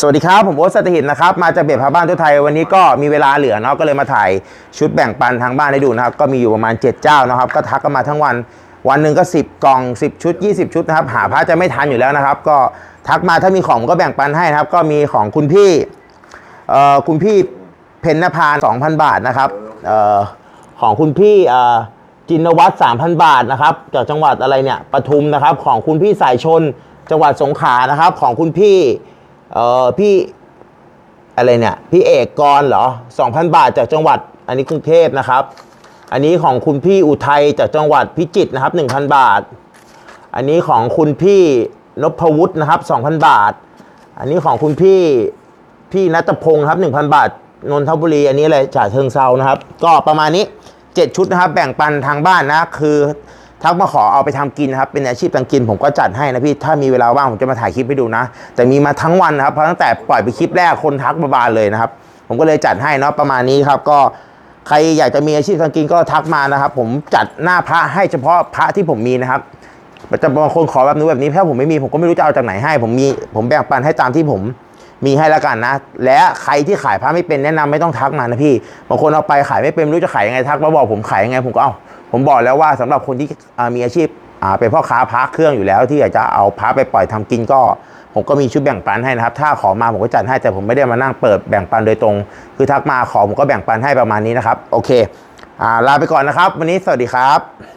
สวัสดีครับ ผมโอ๊ตสัตหิตนะครับ มาจากเบียดพาบ้านทั่วไทย วันนี้ก็มีเวลาเหลือเนาะก็เลยมาถ่ายชุดแบ่งปันทางบ้านให้ดูนะครับ ก็มีอยู่ประมาณ 7 เจ้านะครับ ก็ทักกันมาทั้งวัน วันหนึ่งก็ 10 กล่อง 10 ชุด 20 ชุดนะครับ หาพระจะไม่ทันอยู่แล้วนะครับ ก็ทักมาถ้ามีของก็แบ่งปันให้นะครับ ก็มีของคุณพี่เอ่อคุณพี่เพนนภา2,000 บาทนะครับเอ่อของคุณพี่เอ่อจินวัตร3,000 บาทนะครับจากจังหวัดอะไรเนี่ยปทุมนะครับ ของคุณพี่สายชนจังหวัดสงขลานะครับ ของคุณพี่ เออพี่อะไรเนี่ยพี่เอกกรเหรอ 2,000 บาทจากจังหวัด อันนี้กรุงเทพนะครับ อันนี้ของคุณพี่อุทัยจากจังหวัดพิจิตรนะครับ 1,000 บาท อันนี้ของคุณพี่นพวุฒินะครับ 2,000 บาท อันนี้ของคุณพี่พี่นัตพงศ์ครับ 1,000 บาทนนทบุรี อันนี้อะไรจากเชิงเซานะครับ ก็ประมาณนี้ 7 ชุดนะครับ แบ่งปันทางบ้านนะคือ ทักมาขอเอาไปทำกินนะครับ เป็นอาชีพทางกินผมก็จัดให้นะพี่ ถ้ามีเวลาว่างผมจะมาถ่ายคลิปให้ดูนะ แต่มีมาทั้งวันนะครับ เพราะตั้งแต่ปล่อยไปคลิปแรกคนทักมาบานเลยนะครับ ผมก็เลยจัดให้เนาะประมาณนี้ครับ ก็ใครอยากจะมีอาชีพทางกินก็ทักมานะครับ ผมจัดหน้าพระให้เฉพาะพระที่ผมมีนะครับจะบางคนขอแบบนู้นแบบนี้ถ้าผมไม่มีผมก็ไม่รู้จะเอาจากไหนให้ ผมมีผมแบ่งปันให้ตามที่ผมมีให้แล้วกันนะ และใครที่ขายพระไม่เป็นแนะนำไม่ต้องทักมานะพี่ บางคนเอาไปขายไม่เป็นไม่รู้จะขายยังไงทักมาบอกผมขายยังไงผมก็เอา ผมบอกแล้วว่าสำหรับคนที่มีอาชีพเป็นพ่อค้าพระเครื่องอยู่แล้ว ที่อยากจะเอาพระไปปล่อยทำกินก็ ผมก็มีชุดแบ่งปันให้นะครับ ถ้าขอมาผมก็จัดให้แต่ผมไม่ได้มานั่งเปิดแบ่งปันโดยตรง คือทักมาขอผมก็แบ่งปันให้ประมาณนี้นะครับ โอเคอลาไปก่อนนะครับ วันนี้สวัสดีครับ